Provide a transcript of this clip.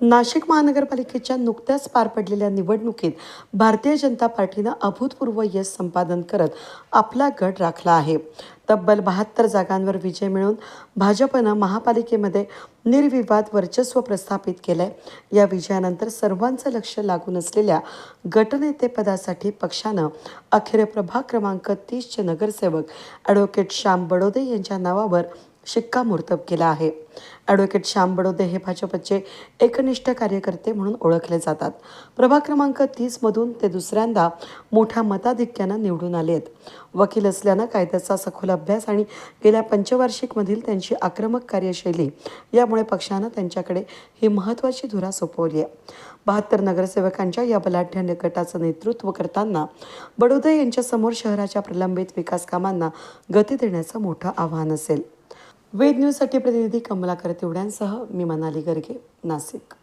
नाशिक महानगरपालिकेच्या नुकत्याच पार पडलेल्या निवडणुकीत भारतीय जनता पार्टीनं अभूतपूर्व यश संपादन करत आपला गट राखला आहे. तब्बल बहात्तर जागांवर विजय मिळवून भाजपनं महापालिकेमध्ये निर्विवाद वर्चस्व प्रस्थापित केलंय. या विजयानंतर सर्वांचं लक्ष लागून असलेल्या गटनेतेपदासाठी पक्षानं अखेर प्रभाग क्रमांक तीसचे नगरसेवक ॲडव्होकेट श्याम बडोदे यांच्या नावावर शिक्कामोर्तब केला आहे. ॲडव्होकेट श्याम बडोदे हे भाजपचे एकनिष्ठ कार्यकर्ते म्हणून ओळखले जातात. प्रभाग क्रमांक तीसमधून ते दुसऱ्यांदा मोठ्या मताधिक्यानं निवडून आले आहेत. वकील असल्यानं कायद्याचा सखोल अभ्यास आणि गेल्या पंचवार्षिकमधील त्यांची आक्रमक कार्यशैली यामुळे पक्षानं त्यांच्याकडे ही महत्त्वाची धुरा सोपवली आहे. बहात्तर नगरसेवकांच्या या बलाढ्य गटाचं नेतृत्व करताना बडोदे यांच्यासमोर शहराच्या प्रलंबित विकास कामांना गती देण्याचं मोठं आव्हान असेल. वेद न्यूजसाठी प्रतिनिधी कमलाकर तिवड्यांसह मी मनाली गर्गे नाशिक.